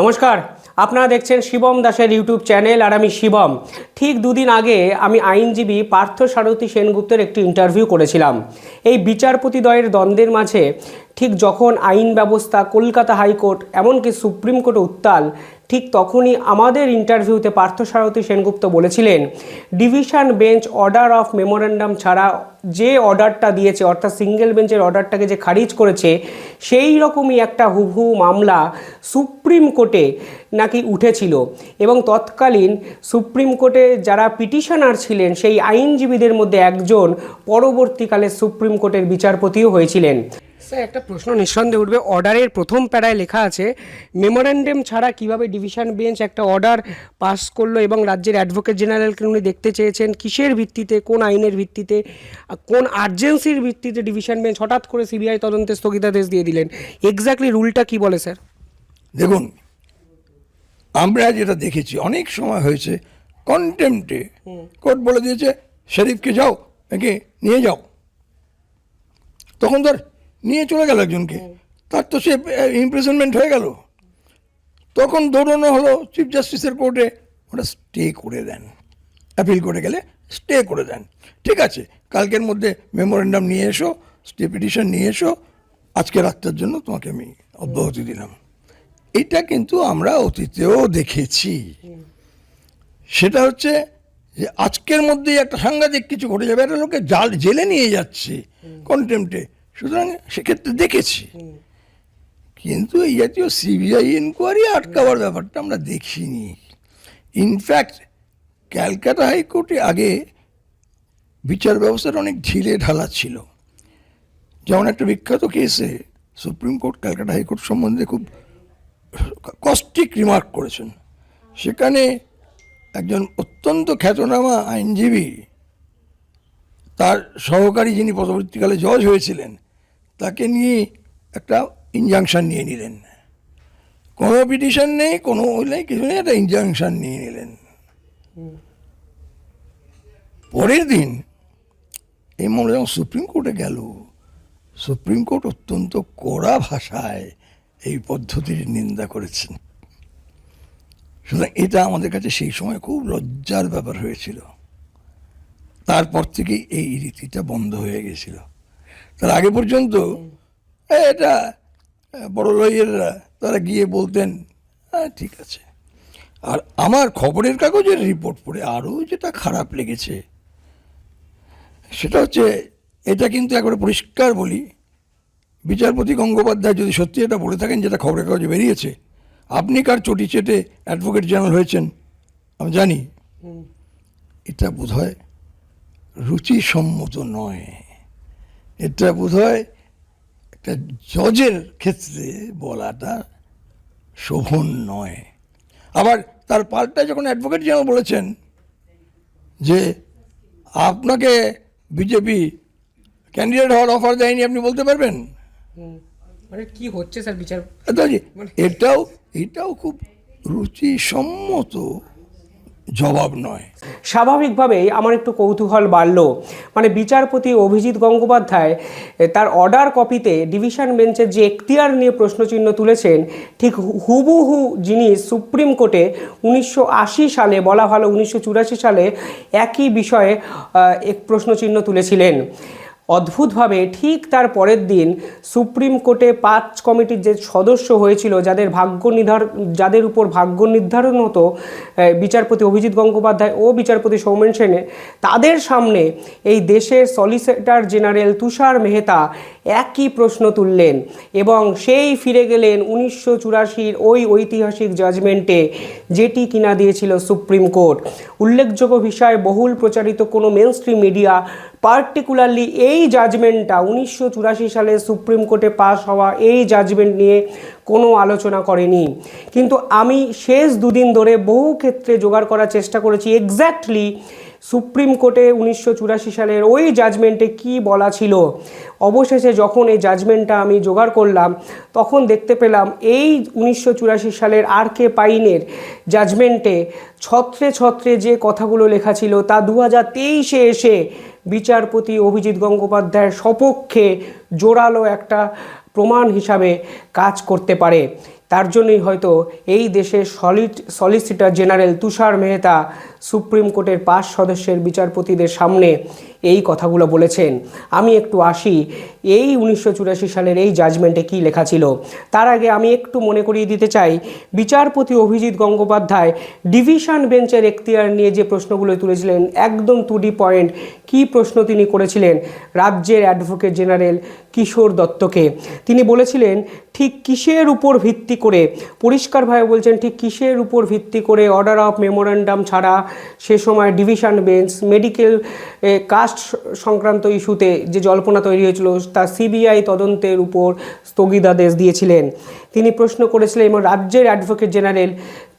নমস্কার, আপনারা দেখছেন শিবম দাসের ইউটিউব চ্যানেল আর আমি শিবম। ঠিক দুদিন আগে আমি আইনজীবী পার্থ সারথী সেনগুপ্তের একটি ইন্টারভিউ করেছিলাম। এই বিচারপতিদ্বয়ের দ্বন্দ্বের মাঝে ঠিক যখন আইন ব্যবস্থা, কলকাতা হাইকোর্ট, এমনকি সুপ্রিম কোর্টে উত্তাল ঠিক তখনই আমাদের ইন্টারভিউতে পার্থসারথী সেনগুপ্ত বলেছিলেন division bench order of memorandum ছাড়া যে অর্ডারটা দিয়েছে, অর্থাৎ সিঙ্গেল বেঞ্চের অর্ডারটাকে যে খারিজ করেছে, সেই রকমই একটা হুবহু মামলা সুপ্রিম কোর্টে নাকি উঠেছিল। এবং তৎকালীন সুপ্রিম কোর্টে যারা পিটিশনার ছিলেন, সেই আইনজীবীদের মধ্যে একজন পরবর্তীকালে সুপ্রিম কোর্টের বিচারপতিও হয়েছিলেন। স্যার একটা প্রশ্ন নিঃসন্দেহে উঠবে। অর্ডারের প্রথম প্যারায় লেখা আছে মেমোরেন্ডাম ছাড়া কীভাবে ডিভিশন বেঞ্চ একটা অর্ডার পাস করল এবং রাজ্যের অ্যাডভোকেট জেনারেলকে উনি দেখতে চেয়েছেন? কিসের ভিত্তিতে? কোন আইনের ভিত্তিতে? আর কোন আর্জেন্সির ভিত্তিতে ডিভিশন বেঞ্চ হঠাৎ করে সিবিআই তদন্তে স্থগিতাদেশ দিয়ে দিলেন? এক্স্যাক্টলি রুলটা কি বলে স্যার? দেখুন আমরা যেটা দেখেছি অনেক সময় হয়েছে কন্টেম্পটে কোর্ট বলে দিয়েছে শরীফকে যাও একে নিয়ে যাও। তখন ধর নিয়ে চলে গেল একজনকে। তার তো সে ইমপ্রেজনমেন্ট হয়ে গেল। তখন দৌড়ানো হলো চিফ জাস্টিসের কোর্টে ওটা স্টে করে দেন। অ্যাপিল করে গেলে স্টে করে দেন। ঠিক আছে কালকের মধ্যে মেমোরেন্ডাম নিয়ে এসো স্টে পিটিশন নিয়ে এসো। আজকে রাতটার জন্য তোমাকে আমি অব্যাহতি দিলাম। এটা কিন্তু আমরা অতীতেও দেখেছি। সেটা হচ্ছে যে আজকের মধ্যেই একটা সাংঘাতিক কিছু ঘটে যাবে। একটা লোকে জাল জেলে নিয়ে যাচ্ছে কন্টেম্পটে সুতরাং সেক্ষেত্রে দেখেছি। কিন্তু এই জাতীয় সিবিআই ইনকোয়ারি আটকাবার ব্যাপারটা আমরা দেখিনি। ইনফ্যাক্ট ক্যালকাটা হাইকোর্টে আগে বিচার ব্যবস্থাটা অনেক ঢিলে ঢালা ছিল। যেমন একটা বিখ্যাত কেসে সুপ্রিম কোর্ট ক্যালকাটা হাইকোর্ট সম্বন্ধে খুব কস্টিক রিমার্ক করেছেন। সেখানে একজন অত্যন্ত খ্যাতনামা আইনজীবী তার সহকারী যিনি পরবর্তীকালে জজ হয়েছিলেন তাকে নিয়ে একটা ইনজাংশন নিয়ে নিলেন। কোনো পিটিশন নেই, কোনো নেই, কিছু নেই, একটা ইনজাংশন নিয়ে নিলেন। পরের দিন এই মামলা যখন সুপ্রিম কোর্টে গেল, সুপ্রিম কোর্ট অত্যন্ত কড়া ভাষায় এই পদ্ধতির নিন্দা করেছেন। সুতরাং এটা আমাদের কাছে সেই সময় খুব লজ্জার ব্যাপার হয়েছিল। তারপর থেকে এই রীতিটা বন্ধ হয়ে গেছিল। তার আগে পর্যন্ত "এ, এটা বড় লইয়েররা তারা গিয়ে বলতেন হ্যাঁ ঠিক আছে। আর আমার খবরের কাগজের রিপোর্ট পড়ে আরও যেটা খারাপ লেগেছে সেটা হচ্ছে এটা কিন্তু একবারে পরিষ্কার বলি বিচারপতি গঙ্গোপাধ্যায় যদি সত্যি এটা বলে থাকেন যেটা খবরের কাগজে বেরিয়েছে আপনি কার চটি চেটে অ্যাডভোকেট জেনারেল হয়েছেন? আমি জানি। এটা বোধ হয় রুচিসম্মত নয়। এটা বোধ হয় একটা জজের ক্ষেত্রে বলাটা শোভন নয়। আবার তার পাল্টায় যখন অ্যাডভোকেট জেনারেল বলেছেন যে আপনাকে বিজেপি ক্যান্ডিডেট হওয়ার অফার দেয়নি আপনি বলতে পারবেন? মানে কি হচ্ছে স্যার বিচার এটা যে- এটাও এটাও খুব রুচিসম্মত জবাব নয়। স্বাভাবিকভাবেই আমার একটু কৌতূহল বাড়ল। মানে বিচারপতি অভিজিৎ গঙ্গোপাধ্যায় তার অর্ডার কপিতে ডিভিশন বেঞ্চের যে এখতিয়ার নিয়ে প্রশ্নচিহ্ন তুলেছেন, ঠিক হুবুহু জিনিস সুপ্রিম কোর্টে উনিশশো আশি সালে, বলা ভালো উনিশশো চুরাশি সালে একই বিষয়ে এক প্রশ্নচিহ্ন তুলেছিলেন। অদ্ভুতভাবে ঠিক তার পরের দিন সুপ্রিম কোর্টে পাঁচ কমিটির যে সদস্য হয়েছিল, যাদের ভাগ্য নির্ধার, যাদের উপর ভাগ্য নির্ধারণ হতো বিচারপতি অভিজিৎ গঙ্গোপাধ্যায় ও বিচারপতি সৌমেন সেনে, তাদের সামনে এই দেশের সলিসিটর জেনারেল তুষার মেহতা একই প্রশ্ন তুললেন এবং সেই ফিরে গেলেন উনিশশো চুরাশির ওই ঐতিহাসিক জাজমেন্টে যেটি কিনা দিয়েছিল সুপ্রিম কোর্ট। উল্লেখযোগ্য বিষয়ে, বহুল প্রচারিত কোনো মেন মিডিয়া পার্টিকুলারলি এই জাজমেন্টটা উনিশশো চুরাশি সালে সুপ্রিম কোর্টে পাশ হওয়া এই জাজমেন্ট নিয়ে কোনো আলোচনা করেনি। কিন্তু আমি শেষ দুদিন ধরে বহু ক্ষেত্রে জোগাড় করার চেষ্টা করেছি। এক্স্যাক্টলি সুপ্রিম কোর্টে উনিশশো চুরাশি সালের ওই জাজমেন্টে কি বলা ছিল? অবশেষে যখন এই জাজমেন্টটা আমি জোগাড় করলাম, তখন দেখতে পেলাম এই উনিশশো চুরাশি সালের আর কে পাইনের জাজমেন্টে ছত্রে ছত্রে যে কথাগুলো লেখা ছিল, তা দু হাজার তেইশে এসে বিচারপতি অভিজিৎ গঙ্গোপাধ্যায়ের সপক্ষে জোরালো একটা প্রমাণ হিসাবে কাজ করতে পারে। তার জন্যই হয়তো এই দেশের solid solicitor general Tushar Mehta supreme কোর্টের পাঁচ সদস্যের বিচারপতিদের সামনে এই কথাগুলো বলেছেন। আমি একটু আসি, এই উনিশশো চুরাশি সালের এই জাজমেন্টে কী লেখা ছিল? তার আগে আমি একটু মনে করিয়ে দিতে চাই, বিচারপতি অভিজিৎ গঙ্গোপাধ্যায় ডিভিশন বেঞ্চের এখতিয়ার নিয়ে যে প্রশ্নগুলো তুলেছিলেন, একদম টু ডি পয়েন্ট কী প্রশ্ন তিনি করেছিলেন? রাজ্যের অ্যাডভোকেট জেনারেল কিশোর দত্তকে। তিনি বলেছিলেন, ঠিক কিসের উপর ভিত্তি করে পরিষ্কারভাবে বলছেন, ঠিক কিসের উপর ভিত্তি করে অর্ডার অফ মেমোরেন্ডাম ছাড়া সে সময় ডিভিশন বেঞ্চ মেডিকেল কাস্ট সংক্রান্ত ইস্যুতে যে জল্পনা তৈরি হয়েছিল, তা সিবিআই তদন্তের উপর স্থগিতাদেশ দিয়েছিলেন। তিনি প্রশ্ন করেছিলেন এবং রাজ্যের অ্যাডভোকেট জেনারেল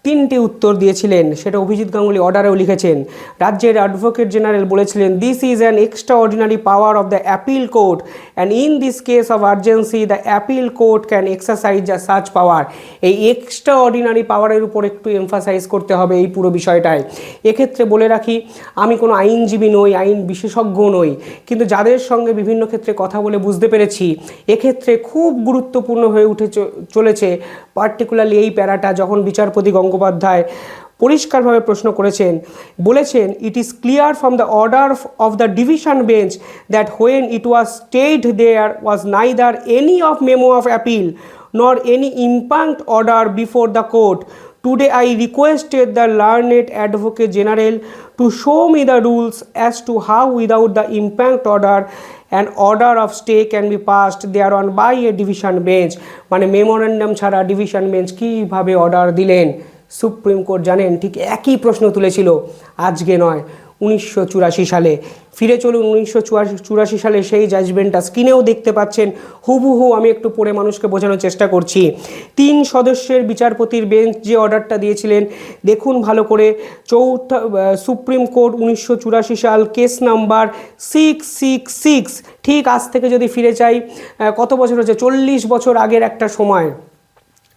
তিনটি উত্তর দিয়েছিলেন। সেটা অভিজিৎ গাঙ্গুলি অর্ডারেও লিখেছেন। রাজ্যের অ্যাডভোকেট জেনারেল বলেছিলেন this is an extraordinary power of the appeal court and in this case of urgency the appeal court can exercise the search power এই এক্সট্রা অর্ডিনারি পাওয়ারের উপর একটু এমফাসাইজ করতে হবে এই পুরো বিষয়টায়। এক্ষেত্রে বলে রাখি, আমি কোনো আইনজীবী নই, আইন বিশেষজ্ঞ নই, কিন্তু যাদের সঙ্গে বিভিন্ন ক্ষেত্রে কথা বলে বুঝতে পেরেছি, এক্ষেত্রে খুব গুরুত্বপূর্ণ হয়ে উঠে চলেছে পার্টিকুলারলি এই প্যারাটা যখন বিচারপতি গঙ্গোপাধ্যায় পরিষ্কারভাবে প্রশ্ন করেছেন, বলেছেন it is clear from the order of the division bench that when it was stayed there was neither any of memo of appeal nor any impact order before the court today I requested the learned advocate general to show me the rules as to how without the impact order and order of stay can be passed they are on by a division bench মানে memorandum ছাড়া division bench কীভাবে order দিলেন? Supreme court জানেন ঠিক একই প্রশ্ন তুলেছিল, আজকে নয়, উনিশশো সালে। ফিরে চলুন, উনিশশো চুরাশি সালে সেই জাজমেন্টটা স্ক্রিনেও দেখতে পাচ্ছেন। হুবহু আমি একটু পড়ে মানুষকে বোঝানোর চেষ্টা করছি। তিন সদস্যের বিচারপতির বেঞ্চ যে অর্ডারটা দিয়েছিলেন, দেখুন ভালো করে চৌঠা সুপ্রিম কোর্ট উনিশশো চুরাশি সাল case number six six six ঠিক আজ থেকে যদি ফিরে চাই কত বছর হচ্ছে চল্লিশ বছর আগের একটা সময়।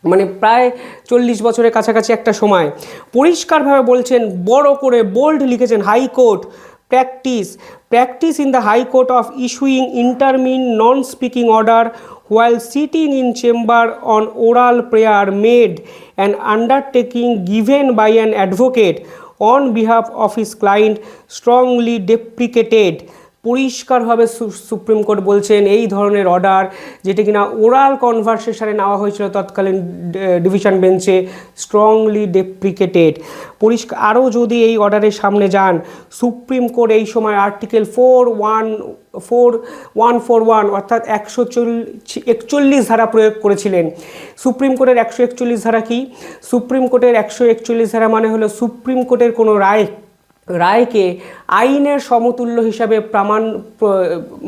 মানে প্রায় চল্লিশ বছরের কাছাকাছি একটা সময়। পরিষ্কারভাবে বলছেন, বড় করে বোল্ড লিখেছেন high court practice practice in the high court of issuing interim non speaking order while sitting in chamber on oral prayer made and undertaking given by an advocate on behalf of his client strongly deprecated পরিষ্কারভাবে supreme court বলছেন এই ধরনের order যেটা কিনা oral কনভারসেশনে নেওয়া হয়েছিল তৎকালীন division বেঞ্চে স্ট্রংলি ডেপ্রিকেটেড পরিষ্কার আরও যদি এই অর্ডারের সামনে যান, সুপ্রিম কোর্ট এই সময় article four one four one four one অর্থাৎ একশো একচল্লিশ ধারা প্রয়োগ করেছিলেন। সুপ্রিম কোর্টের একশো একচল্লিশ ধারা কি? সুপ্রিম কোর্টের একশো একচল্লিশ ধারা মানে হলো সুপ্রিম কোর্টের কোনো রায় রায়কে আইনের সমতুল্য হিসাবে প্রমাণ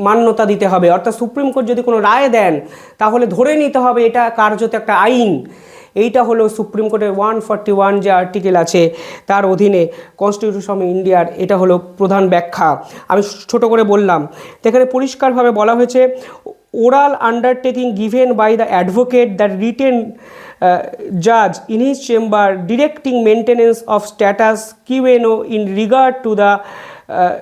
মান্যতা দিতে হবে। অর্থাৎ সুপ্রিম কোর্ট যদি কোনো রায় দেন, তাহলে ধরে নিতে হবে এটা কার্যত একটা আইন। এইটা হলো সুপ্রিম কোর্টের ওয়ান ফর্টি ওয়ান যে আর্টিকেল আছে, তার অধীনে কনস্টিটিউশন অফ ইন্ডিয়ার এটা হলো প্রধান ব্যাখ্যা। আমি ছোট করে বললাম। এখানে পরিষ্কারভাবে বলা হয়েছে oral undertaking given by the advocate the written judge in his chamber directing maintenance of status quo in regard to the uh,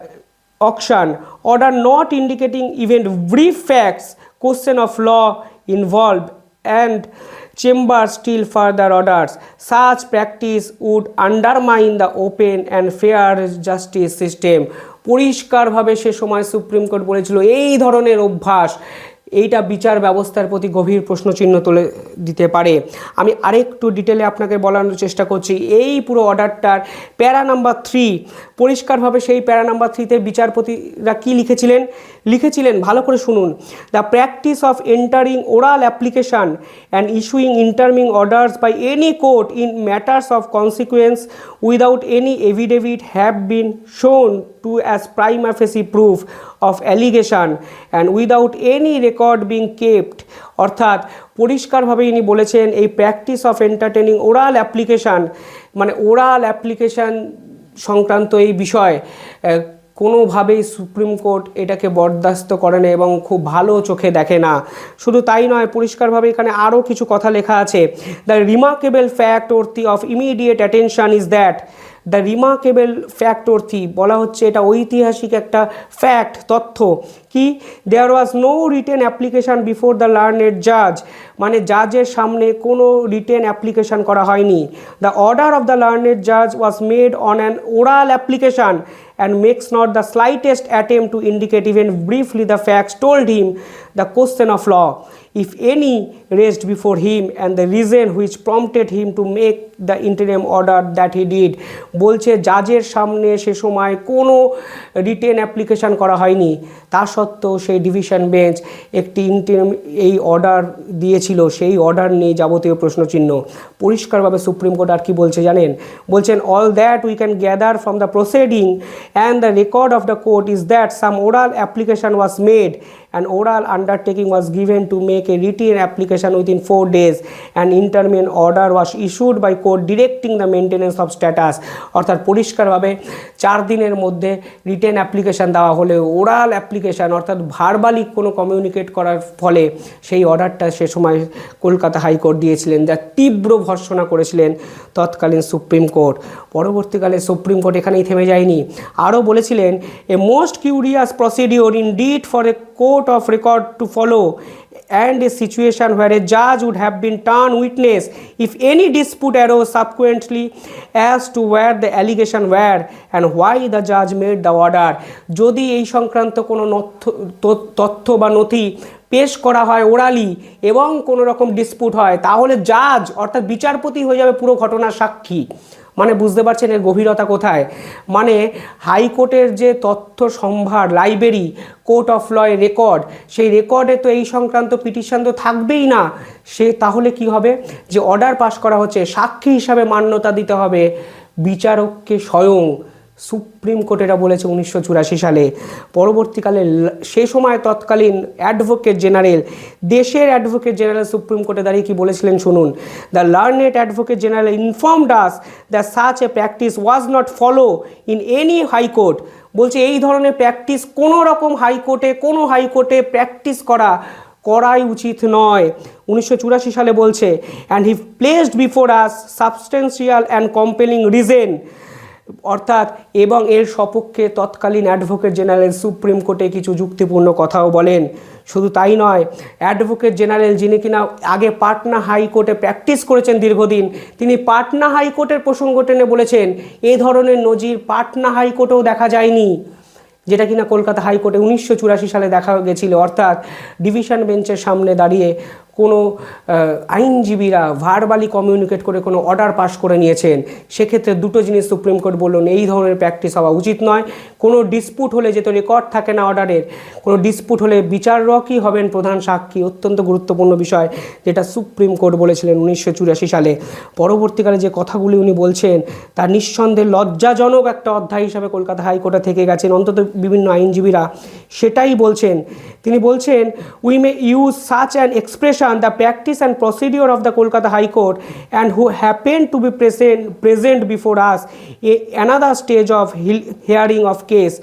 auction order not indicating even brief facts question of law involved and chamber still further orders such practice would undermine the open and fair justice system পরিষ্কারভাবে সে সময় supreme court বলেছিল এই ধরনের অভ্যাস এইটা বিচার ব্যবস্থার প্রতি গভীর প্রশ্নচিহ্ন তুলে দিতে পারে। আমি আরেকটু ডিটেলে আপনাকে বলানোর চেষ্টা করছি। এই পুরো অর্ডারটার প্যারা নাম্বার থ্রি পরিষ্কারভাবে সেই প্যারা নাম্বার থ্রিতে বিচারপতিরা কী লিখেছিলেন? লিখেছিলেন, ভালো করে শুনুন। The practice of entering oral application and issuing interim orders by any court in matters of consequence without any affidavit have been shown to as prima facie proof of allegation and without any record being kept. অর্থাৎ পরিষ্কারভাবে ইনি বলেছেন, এই practice of entertaining oral application মানে oral application সংক্রান্ত এই বিষয় কোনোভাবেই সুপ্রিম কোর্ট এটাকে বরদাস্ত করে না এবং খুব ভালো চোখে দেখে না। শুধু তাই নয়, পরিষ্কারভাবে এখানে আরও কিছু কথা লেখা আছে। The remarkable fact the of immediate attention is that the remarkable fact worthy বলা হচ্ছে এটা ঐতিহাসিক একটা ফ্যাক্ট তথ্য। কি? There was no written application before the learned জাজ মানে জাজের সামনে কোনো রিটেন অ্যাপ্লিকেশান করা হয়নি। The order of the learned জাজ was made on an oral application and makes not the slightest attempt to indicate even briefly the facts told him the question of law. If any raised before him and the reason which prompted him to make the interim order that he did, বলছে, জাজের সামনে সে সময় কোনো written application করা হয়নি। তা সত্ত্বেও সেই division bench একটি ইন্টারিম এই অর্ডার দিয়েছিল। সেই অর্ডার নিয়ে যাবতীয় প্রশ্নচিহ্ন। পরিষ্কারভাবে সুপ্রিম কোর্ট আর কি বলছে জানেন? বলছেন all that we can gather from the proceeding and the record of the court is that some oral application was made an oral undertaking was given to make a written application within four days. An interim order was issued by court directing the maintenance of status. অর্থাৎ পরিষ্কারভাবে চার দিনের মধ্যে written application দেওয়া হলে oral application অর্থাৎ ভার্বালিক কোনো communicate করার ফলে সেই অর্ডারটা সে সময় কলকাতা হাইকোর্ট দিয়েছিলেন, যা তীব্র ভর্সনা করেছিলেন তৎকালীন সুপ্রিম কোর্ট। পরবর্তীকালে সুপ্রিম কোর্ট এখানেই থেমে যায়নি। আরও বলেছিলেন a most curious procedure indeed for a court of record to follow and a situation where a judge would have been turned witness if any dispute arose subsequently as to where the allegation were and why the judge made the order যদি এই সংক্রান্ত কোনো তথ্য- বা নথি পেশ করা হয় ওরালি এবং কোনো রকম ডিসপুট হয় তাহলে জাজ অর্থাৎ বিচারপতি হয়ে যাবে পুরো ঘটনার সাক্ষী মানে বুঝতে পারছেন এর গভীরতা কোথায়? মানে হাইকোর্টের যে তথ্য সম্ভার library, court of law record, সেই রেকর্ডে তো এই সংক্রান্ত পিটিশন তো থাকবেই না। সে তাহলে কি হবে? যে অর্ডার পাশ করা হচ্ছে, সাক্ষী হিসাবে মান্যতা দিতে হবে বিচারককে স্বয়ং। সুপ্রিম কোর্ট এটা বলেছে উনিশশো চুরাশি সালে। পরবর্তীকালে সে সময় তৎকালীন অ্যাডভোকেট জেনারেল, দেশের অ্যাডভোকেট জেনারেল সুপ্রিম কোর্টে দাঁড়িয়ে কি বলেছিলেন শুনুন? The learned advocate general informed us the such a practice was not follow in any high court বলছে, এই ধরনের প্র্যাকটিস কোনো রকম হাইকোর্টে কোনো হাইকোর্টে প্র্যাকটিস করা, করাই উচিত নয়। উনিশশো সালে বলছে and he placed before us substantial and compelling reason অর্থাৎ এবং এর সপক্ষে তৎকালীন অ্যাডভোকেট জেনারেল সুপ্রিম কোর্টে কিছু যুক্তিপূর্ণ কথাও বলেন। শুধু তাই নয়, অ্যাডভোকেট জেনারেল যিনি কিনা আগে পাটনা হাইকোর্টে প্র্যাকটিস করেছেন দীর্ঘদিন, তিনি পাটনা হাইকোর্টের প্রসঙ্গ টেনে বলেছেন, এ ধরনের নজির পাটনা হাইকোর্টেও দেখা যায়নি। যেটা কিনা কলকাতা হাইকোর্টে উনিশশো চুরাশি সালে দেখা গেছিল। অর্থাৎ ডিভিশন বেঞ্চের সামনে দাঁড়িয়ে কোনো আইনজীবীরা ভার্বালি কমিউনিকেট করে কোনো অর্ডার পাস করে নিয়েছেন, সেক্ষেত্রে দুটো জিনিস সুপ্রিম কোর্ট বললেন, এই ধরনের প্র্যাকটিস হওয়া উচিত নয়। কোনো ডিসপুট হলে যেহেতু রেকর্ড থাকে না অর্ডারের কোনো ডিসপুট হলে বিচারকই হবেন প্রধান সাক্ষী। অত্যন্ত গুরুত্বপূর্ণ বিষয় যেটা সুপ্রিম কোর্ট বলেছিলেন উনিশশো চুরাশি সালে। পরবর্তীকালে যে কথাগুলি উনি বলছেন, তা নিঃসন্দেহে লজ্জাজনক একটা অধ্যায় হিসাবে কলকাতা হাইকোর্টে থেকে গেছেন। অন্তত বিভিন্ন আইনজীবীরা সেটাই বলছেন। তিনি বলছেন we may use such an expression mentioned the practice and procedure of the Kolkata High Court and who happened to be present, present before us a, another stage of hearing of case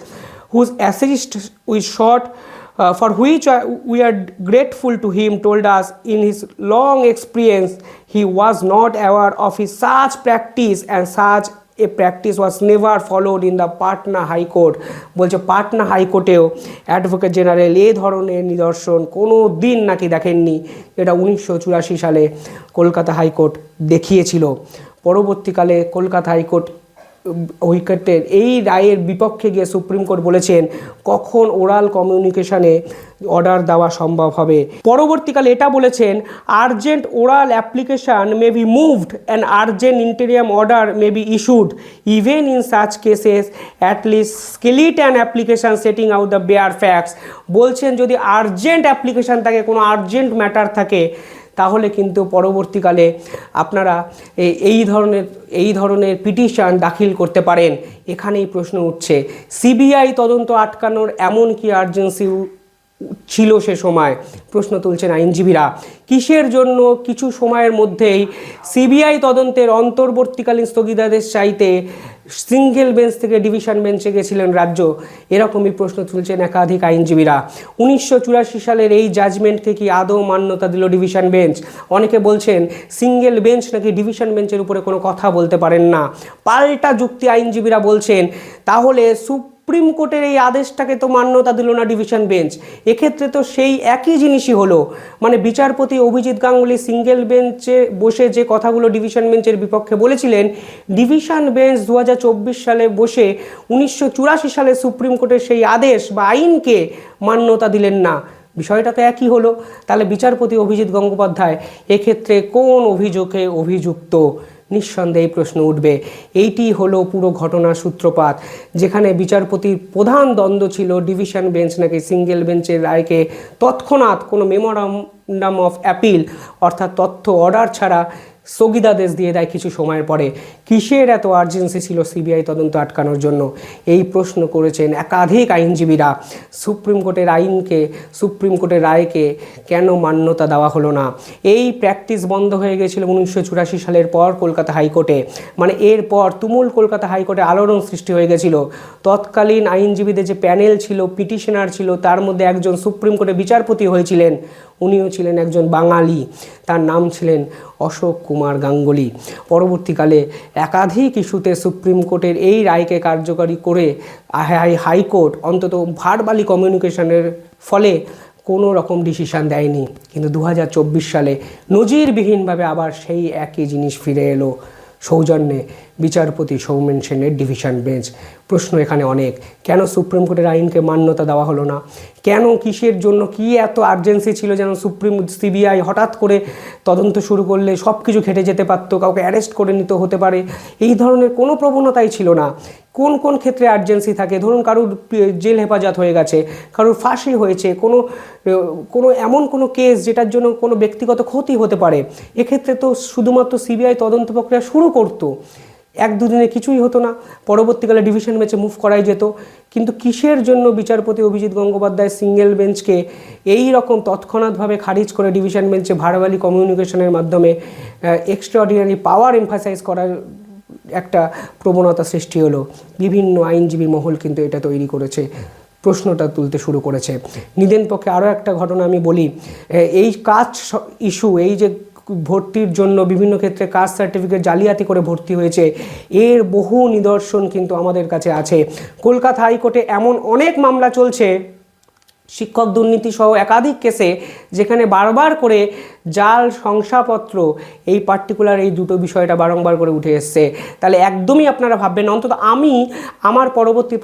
whose assist we short, uh, for which we are grateful to him told us in his long experience he was not aware of his such practice and such a practice was never followed in the Patna high court বলছে পাটনা হাইকোর্টেও advocate general এ ধরনের নিদর্শন কোনো দিন নাকি দেখেননি। এটা উনিশশো চুরাশি সালে কলকাতা হাইকোর্ট দেখিয়েছিল। পরবর্তীকালে কলকাতা হাইকোর্ট উইকেটের এই রায়ের বিপক্ষে গিয়ে সুপ্রিম কোর্ট বলেছেন, কখন ওরাল কমিউনিকেশনে অর্ডার দেওয়া সম্ভব হবে। পরবর্তীকালে এটা বলেছেন, urgent oral application may be moved and urgent interim order may be issued even in such cases at least skeleton and application setting out the bare facts বলছেন যদি আর্জেন্ট অ্যাপ্লিকেশন থাকে, কোনো আর্জেন্ট ম্যাটার থাকে তাহলে কিন্তু পরবর্তীকালে আপনারা এই ধরনের এই ধরনের পিটিশন দাখিল করতে পারেন। এখানেই প্রশ্ন উঠছে, সিবিআই তদন্ত আটকানোর এমন কি আর্জেন্সি ছিল সে সময় প্রশ্ন তুলছেন আইনজীবীরা। কিসের জন্য কিছু সময়ের মধ্যেই সিবিআই তদন্তের অন্তর্বর্তীকালীন স্থগিতাদেশ চাইতে সিঙ্গেল বেঞ্চ থেকে ডিভিশন বেঞ্চে গেছিলেন রাজ্য? এরকমই প্রশ্ন তুলছেন একাধিক আইনজীবীরা। উনিশশো চুরাশি সালের এই জাজমেন্টকে কি আদৌ মান্যতা দিল ডিভিশন বেঞ্চ? অনেকে বলছেন, সিঙ্গেল বেঞ্চ নাকি ডিভিশন বেঞ্চের উপরে কোনো কথা বলতে পারেন না। পাল্টা যুক্তি আইনজীবীরা বলছেন, তাহলে সুপ্রিম কোর্টের এই আদেশটাকে তো মান্যতা দিল না ডিভিশন বেঞ্চ। এক্ষেত্রে তো সেই একই জিনিসই হলো। মানে বিচারপতি অভিজিৎ গাঙ্গুলি সিঙ্গেল বেঞ্চে বসে যে কথাগুলো ডিভিশন বেঞ্চের বিপক্ষে বলেছিলেন, ডিভিশন বেঞ্চ দু হাজার চব্বিশ সালে বসে উনিশশো চুরাশি সালে সুপ্রিম কোর্টের সেই আদেশ বা আইনকে মান্যতা দিলেন না। বিষয়টা তো একই হলো। তাহলে বিচারপতি অভিজিৎ গঙ্গোপাধ্যায়, এক্ষেত্রে কোন অভিযোগে অভিযুক্ত? নিঃসন্দেহে প্রশ্ন উঠবে। এইটি হলো পুরো ঘটনার সূত্রপাত, যেখানে বিচারপতির প্রধান দ্বন্দ্ব ছিল ডিভিশন বেঞ্চ নাকি সিঙ্গেল বেঞ্চের রায়কে তৎক্ষণাৎ কোনো মেমোরান্ডাম অফ অ্যাপিল, অর্থাৎ তথ্য অর্ডার ছাড়া স্থগিতাদেশ দিয়ে দেয় কিছু সময়ের পরে। কিসের এত আর্জেন্সি ছিল সিবিআই তদন্ত আটকানোর জন্য? এই প্রশ্ন করেছেন একাধিক আইনজীবীরা। সুপ্রিম কোর্টের আইনকে, সুপ্রিম কোর্টের রায়কে কেন মান্যতা দেওয়া হলো না? এই প্র্যাকটিস বন্ধ হয়ে গেছিল উনিশশো চুরাশি সালের পর কলকাতা হাইকোর্টে। মানে এরপর তুমুল কলকাতা হাইকোর্টে আলোড়ন সৃষ্টি হয়ে গেছিল। তৎকালীন আইনজীবীদের যে প্যানেল ছিল, পিটিশনার ছিল, তার মধ্যে একজন সুপ্রিম কোর্টে বিচারপতি হয়েছিলেন। উনিও ছিলেন একজন বাঙালি। তার নাম ছিলেন অশোক কুমার গাঙ্গুলি। পরবর্তীকালে একাধিক ইস্যুতে সুপ্রিম কোর্টের এই রায়কে কার্যকারী করে হাই- হাইকোর্ট অন্তত ভারবালি কমিউনিকেশনের ফলে কোনো রকম ডিসিশান দেয়নি। কিন্তু দু হাজার চব্বিশ সালে নজিরবিহীনভাবে আবার সেই একই জিনিস ফিরে এলো সৌজন্যে। বিচারপতি সৌমেন সেনের ডিভিশন বেঞ্চ। প্রশ্ন এখানে অনেক। কেন সুপ্রিম কোর্টের আইনকে মান্যতা দেওয়া হলো না? কেন কিসের জন্য কি এত আর্জেন্সি ছিল যেন সুপ্রিম সিবিআই হঠাৎ করে তদন্ত শুরু করলে সব কিছু ঘেটে যেতে পারতো, কাউকে অ্যারেস্ট করে নিতে হতে পারে? এই ধরনের কোনো প্রবণতাই ছিল না। কোন কোন ক্ষেত্রে আর্জেন্সি থাকে? ধরুন কারুর জেল হেফাজত হয়ে গেছে, কারুর ফাঁসি হয়েছে, কোনো কোনো এমন কোনো কেস যেটার জন্য কোনো ব্যক্তিগত ক্ষতি হতে পারে? এক্ষেত্রে তো শুধুমাত্র সিবিআই তদন্ত প্রক্রিয়া শুরু করতো। এক দুদিনে কিছুই হতো না। পরবর্তীকালে ডিভিশন বেঞ্চে মুভ করাই যেত। কিন্তু কিসের জন্য বিচারপতি অভিজিৎ গঙ্গোপাধ্যায় সিঙ্গেল বেঞ্চকে এই রকম তৎক্ষণাৎভাবে খারিজ করে ডিভিশন বেঞ্চে ভারবালি কমিউনিকেশনের মাধ্যমে এক্সট্রাঅর্ডিনারি পাওয়ার এমফাসাইজ করার একটা প্রবণতা সৃষ্টি হলো। বিভিন্ন আইনজীবী মহল কিন্তু এটা তৈরি করেছে, প্রশ্নটা তুলতে শুরু করেছে। নিদেন পক্ষে আরও একটা ঘটনা আমি বলি এই কাজ ইস্যু এই যে ভর্তির জন্য বিভিন্ন ক্ষেত্রে কাস্ট সার্টিফিকেট জালিয়াতি করে ভর্তি হয়েছে। এর বহু নিদর্শন কিন্তু আমাদের কাছে আছে। কলকাতা হাইকোর্টে এমন অনেক মামলা চলছে, শিক্ষক দুর্নীতি সহ একাধিক কেসে, যেখানে বারবার করে জাল শংসাপত্র এই পার্টিকুলার এই দুটো বিষয়টা বারংবার করে উঠে এসছে। তাহলে একদমই আপনারা ভাববেন অন্তত আমি আমার পরবর্তী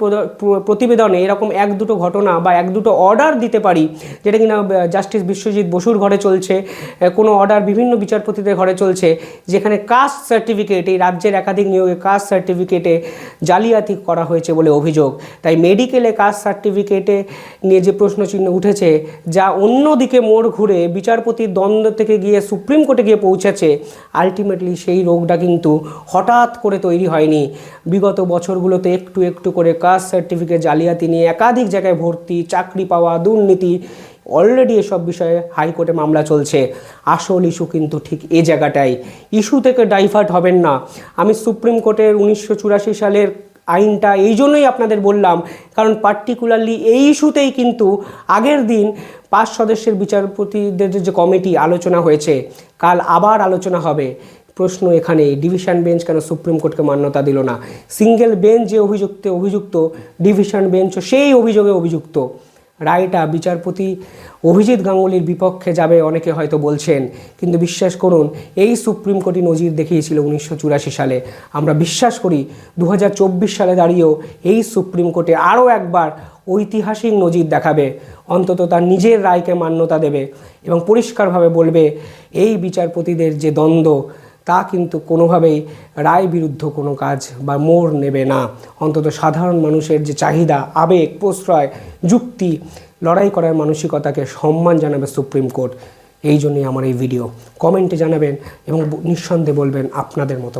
প্রতিবেদনে এরকম এক দুটো ঘটনা বা এক দুটো অর্ডার দিতে পারি, যেটা কিনা জাস্টিস বিশ্বজিৎ বসুর ঘরে চলছে কোনো অর্ডার বিভিন্ন বিচারপতিদের ঘরে চলছে, যেখানে কাস্ট সার্টিফিকেট এই রাজ্যের একাধিক নিয়োগে কাস্ট সার্টিফিকেটে জালিয়াতি করা হয়েছে বলে অভিযোগ। তাই মেডিকেলে কাস্ট সার্টিফিকেটে নিয়ে যে প্রশ্নচিহ্ন উঠেছে, যা অন্যদিকে মোড় ঘুরে বিচারপতির দ্বন্দ্ব থেকে গিয়ে সুপ্রিম কোর্টে গিয়ে পৌঁছেছে আলটিমেটলি সেই রোগটা কিন্তু হঠাৎ করে তৈরি হয়নি। বিগত বছরগুলোতে একটু একটু করে কাস্ট সার্টিফিকেট, জালিয়াতি নিয়ে একাধিক জায়গায় ভর্তি, চাকরি পাওয়া, দুর্নীতি অলরেডি এসব বিষয়ে হাইকোর্টে মামলা চলছে। আসল ইস্যু কিন্তু ঠিক এ জায়গাটাই। ইস্যু থেকে ডাইভার্ট হবেন না। আমি সুপ্রিম কোর্টের উনিশশো চুরাশি সালের আইনটা, এই জন্যই আপনাদের বললাম। কারণ পার্টিকুলারলি এই ইস্যুতেই কিন্তু আগের দিন পাঁচ সদস্যের বিচারপতিদের যে কমিটি আলোচনা হয়েছে, কাল আবার আলোচনা হবে। প্রশ্ন এখানে, ডিভিশন বেঞ্চ কেন সুপ্রিম কোর্টকে মান্যতা দিল না? সিঙ্গেল বেঞ্চ যে অভিযুক্তে, অভিযুক্ত, ডিভিশন বেঞ্চও সেই অভিযোগে অভিযুক্ত। রায়টা বিচারপতি অভিজিৎ গাঙ্গুলির বিপক্ষে যাবে অনেকে হয়তো বলছেন। কিন্তু বিশ্বাস করুন, এই সুপ্রিম কোর্টই নজির দেখিয়েছিল উনিশশো চুরাশি সালে। আমরা বিশ্বাস করি দু হাজার চব্বিশ সালে দাঁড়িয়েও এই সুপ্রিম কোর্টে আরও একবার ঐতিহাসিক নজির দেখাবে। অন্তত তার নিজের রায়কে মান্যতা দেবে এবং পরিষ্কারভাবে বলবে, এই বিচারপতিদের যে দ্বন্দ্ব তা কিন্তু কোনোভাবেই রায় বিরুদ্ধ কোনো কাজ বা মোড় নেবে না। অন্তত সাধারণ মানুষের যে চাহিদা, আবেগ, প্রশ্রয়, যুক্তি, লড়াই করার মানসিকতাকে সম্মান জানাবে সুপ্রিম কোর্ট। এই জন্যই আমার এই ভিডিও। কমেন্টে জানাবেন এবং নিঃসন্দেহে বলবেন আপনাদের মতো